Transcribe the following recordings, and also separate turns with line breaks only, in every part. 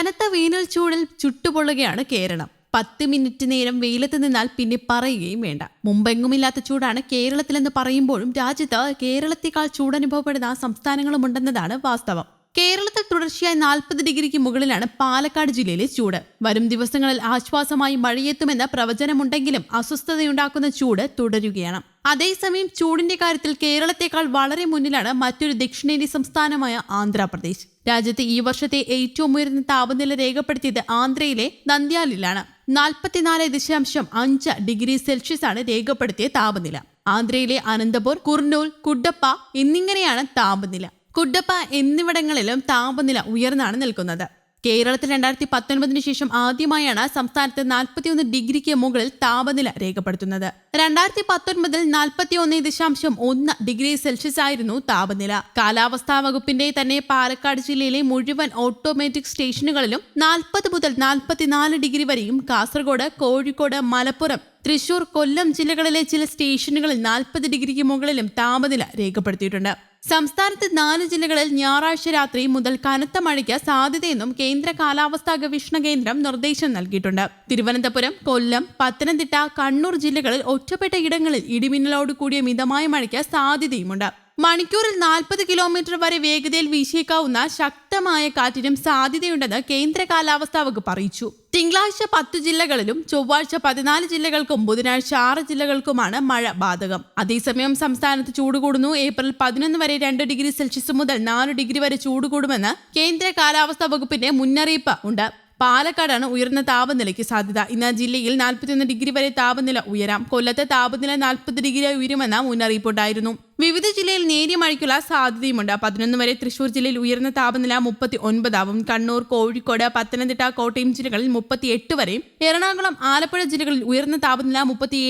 കനത്ത വേനൽ ചൂടിൽ ചുട്ടുപൊള്ളുകയാണ് കേരളം പത്ത് മിനിറ്റ് നേരം വെയിലത്ത് നിന്നാൽ പിന്നെ പറയുകയും വേണ്ട മുമ്പെങ്ങുമില്ലാത്ത ചൂടാണ് കേരളത്തിലെന്ന് പറയുമ്പോഴും രാജ്യത്ത് കേരളത്തെക്കാൾ ചൂടനുഭവപ്പെടുന്ന സംസ്ഥാനങ്ങളുമുണ്ടെന്നതാണ് വാസ്തവം കേരളത്തിൽ തുടർച്ചയായി നാൽപ്പത് ഡിഗ്രിക്ക് മുകളിലാണ് പാലക്കാട് ജില്ലയിലെ ചൂട് വരും ദിവസങ്ങളിൽ ആശ്വാസമായി മഴയെത്തുമെന്ന പ്രവചനമുണ്ടെങ്കിലും അസ്വസ്ഥതയുണ്ടാക്കുന്ന ചൂട് തുടരുകയാണ് അതേസമയം ചൂടിന്റെ കാര്യത്തിൽ കേരളത്തെക്കാൾ വളരെ മുന്നിലാണ് മറ്റൊരു ദക്ഷിണേന്ത്യ സംസ്ഥാനമായ ആന്ധ്രാപ്രദേശ് രാജ്യത്ത് ഈ വർഷത്തെ ഏറ്റവും ഉയർന്ന താപനില രേഖപ്പെടുത്തിയത് ആന്ധ്രയിലെ നന്ദ്യാലിലാണ് നാൽപ്പത്തിനാല് ദശാംശം അഞ്ച് ഡിഗ്രി സെൽഷ്യസ് ആണ് രേഖപ്പെടുത്തിയ താപനില ആന്ധ്രയിലെ അനന്തപൂർ കുർണൂൽ കുഡപ്പ എന്നിങ്ങനെയാണ് താപനില കുഡപ്പ എന്നിവിടങ്ങളിലും താപനില ഉയർന്നാണ് നിൽക്കുന്നത് കേരളത്തിൽ രണ്ടായിരത്തി പത്തൊൻപതിന് ശേഷം ആദ്യമായാണ് സംസ്ഥാനത്ത് നാൽപ്പത്തിയൊന്ന് ഡിഗ്രിക്ക് മുകളിൽ താപനില രേഖപ്പെടുത്തുന്നത് രണ്ടായിരത്തി പത്തൊൻപതിൽ നാൽപ്പത്തിയൊന്ന് ദശാംശം ഒന്ന് ഡിഗ്രി സെൽഷ്യസ് ആയിരുന്നു താപനില കാലാവസ്ഥാ വകുപ്പിന്റെ തന്നെ പാലക്കാട് ജില്ലയിലെ മുഴുവൻ ഓട്ടോമാറ്റിക് സ്റ്റേഷനുകളിലും നാൽപ്പത് മുതൽ നാൽപ്പത്തിനാല് ഡിഗ്രി വരെയും കാസർഗോഡ് കോഴിക്കോട് മലപ്പുറം തൃശൂർ കൊല്ലം ജില്ലകളിലെ ചില സ്റ്റേഷനുകളിൽ നാൽപ്പത് ഡിഗ്രിക്ക് മുകളിലും താപനില രേഖപ്പെടുത്തിയിട്ടുണ്ട് സംസ്ഥാനത്ത് നാല് ജില്ലകളിൽ ഞായറാഴ്ച രാത്രി മുതൽ കനത്ത മഴയ്ക്ക് സാധ്യതയെന്നും കേന്ദ്ര കാലാവസ്ഥാ ഗവേഷണ കേന്ദ്രം നിർദ്ദേശം നൽകിയിട്ടുണ്ട് തിരുവനന്തപുരം കൊല്ലം പത്തനംതിട്ട കണ്ണൂർ ജില്ലകളിൽ ഒറ്റപ്പെട്ട ഇടങ്ങളിൽ ഇടിമിന്നലോട് കൂടിയ മിതമായ മഴയ്ക്ക് സാധ്യതയുമുണ്ട് മണിക്കൂറിൽ നാൽപ്പത് കിലോമീറ്റർ വരെ വേഗതയിൽ വീശിയേക്കാവുന്ന ശക്തമായ കാറ്റിനും സാധ്യതയുണ്ടെന്ന് കേന്ദ്ര കാലാവസ്ഥാ വകുപ്പ് അറിയിച്ചു തിങ്കളാഴ്ച പത്ത് ജില്ലകളിലും ചൊവ്വാഴ്ച പതിനാല് ജില്ലകൾക്കും ബുധനാഴ്ച ആറ് ജില്ലകൾക്കുമാണ് മഴ ബാധകം അതേസമയം സംസ്ഥാനത്ത് ചൂട് കൂടുന്നു ഏപ്രിൽ പതിനൊന്ന് വരെ രണ്ട് ഡിഗ്രി സെൽഷ്യസ് മുതൽ നാല് ഡിഗ്രി വരെ ചൂട് കൂടുമെന്ന് കേന്ദ്ര കാലാവസ്ഥാ വകുപ്പിന്റെ മുന്നറിയിപ്പ് ഉണ്ട് പാലക്കാടാണ് ഉയർന്ന താപനിലയ്ക്ക് സാധ്യത ഇന്ന് ജില്ലയിൽ നാൽപ്പത്തിയൊന്ന് ഡിഗ്രി വരെ താപനില ഉയരാം കൊല്ലത്തെ താപനില നാൽപ്പത് ഡിഗ്രി ഉയരുമെന്ന മുന്നറിയിപ്പുണ്ടായിരുന്നു വിവിധ ജില്ലയിൽ നേരിയ മഴയ്ക്കുള്ള സാധ്യതയുമുണ്ട് പതിനൊന്ന് വരെ തൃശൂർ ജില്ലയിൽ ഉയർന്ന താപനില മുപ്പത്തി ഒൻപതാവും കണ്ണൂർ കോഴിക്കോട് പത്തനംതിട്ട കോട്ടയം ജില്ലകളിൽ മുപ്പത്തി എട്ട് വരെയും എറണാകുളം ആലപ്പുഴ ജില്ലകളിൽ ഉയർന്ന താപനില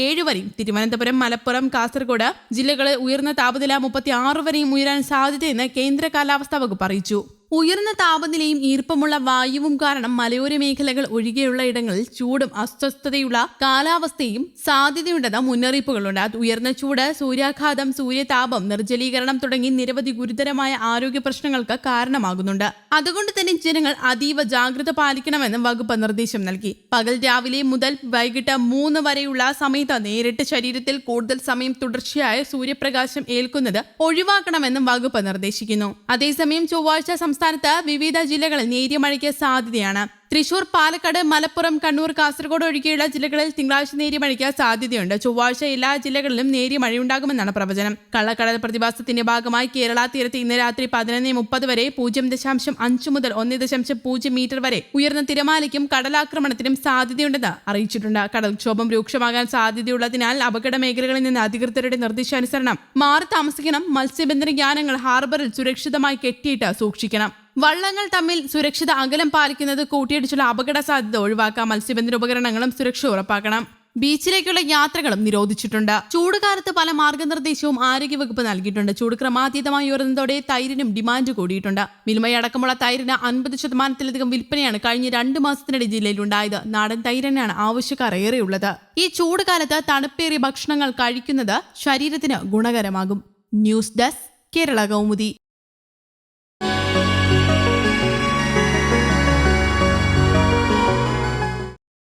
ഏഴ് വരെയും തിരുവനന്തപുരം മലപ്പുറം കാസർഗോഡ് ജില്ലകളിൽ ഉയർന്ന താപനില മുപ്പത്തി ആറ് വരെയും ഉയരാൻ സാധ്യതയെന്ന് കേന്ദ്ര കാലാവസ്ഥാ വകുപ്പ് അറിയിച്ചു ഉയർന്ന താപനിലയും ഈർപ്പമുള്ള വായുവും കാരണം മലയോര മേഖലകൾ ഒഴികെയുള്ള ഇടങ്ങളിൽ ചൂടും അസ്വസ്ഥതയുള്ള കാലാവസ്ഥയും സാധ്യതയുണ്ടെന്ന മുന്നറിയിപ്പുകളുണ്ട് അത് ഉയർന്ന ചൂട് സൂര്യാഘാതം സൂര്യതാപം നിർജ്ജലീകരണം തുടങ്ങി നിരവധി ഗുരുതരമായ ആരോഗ്യ പ്രശ്നങ്ങൾക്ക് കാരണമാകുന്നുണ്ട് അതുകൊണ്ട് തന്നെ ജനങ്ങൾ അതീവ ജാഗ്രത പാലിക്കണമെന്ന് വകുപ്പ് നിർദ്ദേശം നൽകി പകൽ രാവിലെ മുതൽ വൈകിട്ട് മൂന്ന് വരെയുള്ള സമയത്ത് നേരിട്ട് ശരീരത്തിൽ കൂടുതൽ സമയം തുടർച്ചയായ സൂര്യപ്രകാശം ഏൽക്കുന്നത് ഒഴിവാക്കണമെന്നും വകുപ്പ് നിർദ്ദേശിക്കുന്നു അതേസമയം ചൊവ്വാഴ്ച സംസ്ഥാനത്ത് വിവിധ ജില്ലകളിൽ നേരിയ മഴയ്ക്ക് സാധ്യതയാണ് തൃശൂർ പാലക്കാട് മലപ്പുറം കണ്ണൂർ കാസർഗോഡ് ഒഴികെയുള്ള ജില്ലകളിൽ തിങ്കളാഴ്ച നേരിയ മഴയ്ക്ക് സാധ്യതയുണ്ട് ചൊവ്വാഴ്ച എല്ലാ ജില്ലകളിലും നേരിയ മഴയുണ്ടാകുമെന്നാണ് പ്രവചനം കള്ളക്കടൽ പ്രതിഭാസത്തിന്റെ ഭാഗമായി കേരള തീരത്ത് ഇന്ന് രാത്രി പതിനൊന്ന് മുപ്പത് വരെ പൂജ്യം ദശാംശം അഞ്ച് മുതൽ ഒന്ന് ദശാംശം പൂജ്യം മീറ്റർ വരെ ഉയർന്ന തിരമാലയ്ക്കും കടലാക്രമണത്തിനും സാധ്യതയുണ്ടെന്ന് അറിയിച്ചിട്ടുണ്ട് കടൽക്ഷോഭം രൂക്ഷമാകാൻ സാധ്യതയുള്ളതിനാൽ അപകട മേഖലകളിൽ നിന്ന് അധികൃതരുടെ നിർദ്ദേശാനുസരണം മാറി താമസിക്കണം മത്സ്യബന്ധന യാനങ്ങൾ ഹാർബറിൽ സുരക്ഷിതമായി കെട്ടിയിട്ട് സൂക്ഷിക്കണം വള്ളങ്ങൾ തമ്മിൽ സുരക്ഷിത അകലം പാലിക്കുന്നത് കൂട്ടിയിടിച്ചുള്ള അപകട സാധ്യത ഒഴിവാക്കാൻ മത്സ്യബന്ധന ഉപകരണങ്ങളും സുരക്ഷ ഉറപ്പാക്കണം ബീച്ചിലേക്കുള്ള യാത്രകളും നിരോധിച്ചിട്ടുണ്ട് ചൂടുകാലത്ത് പല മാർഗനിർദ്ദേശവും ആരോഗ്യവകുപ്പ് നൽകിയിട്ടുണ്ട് ചൂട് ക്രമാതീതമായി ഉയർന്നതോടെ തൈരിനും ഡിമാൻഡ് കൂടിയിട്ടുണ്ട് മിൽമയടക്കമുള്ള തൈരിന് അൻപത് ശതമാനത്തിലധികം വിൽപ്പനയാണ് കഴിഞ്ഞ രണ്ട് മാസത്തിനിടെ ഉണ്ടായത് നാടൻ തൈരനാണ് ആവശ്യക്കാർ ഏറെയുള്ളത് ഈ ചൂടുകാലത്ത് കാലത്ത് തണുപ്പേറിയ ഭക്ഷണങ്ങൾ കഴിക്കുന്നത് ശരീരത്തിന് ഗുണകരമാകും ന്യൂസ് ഡെസ്ക് കേരള കൗമുദി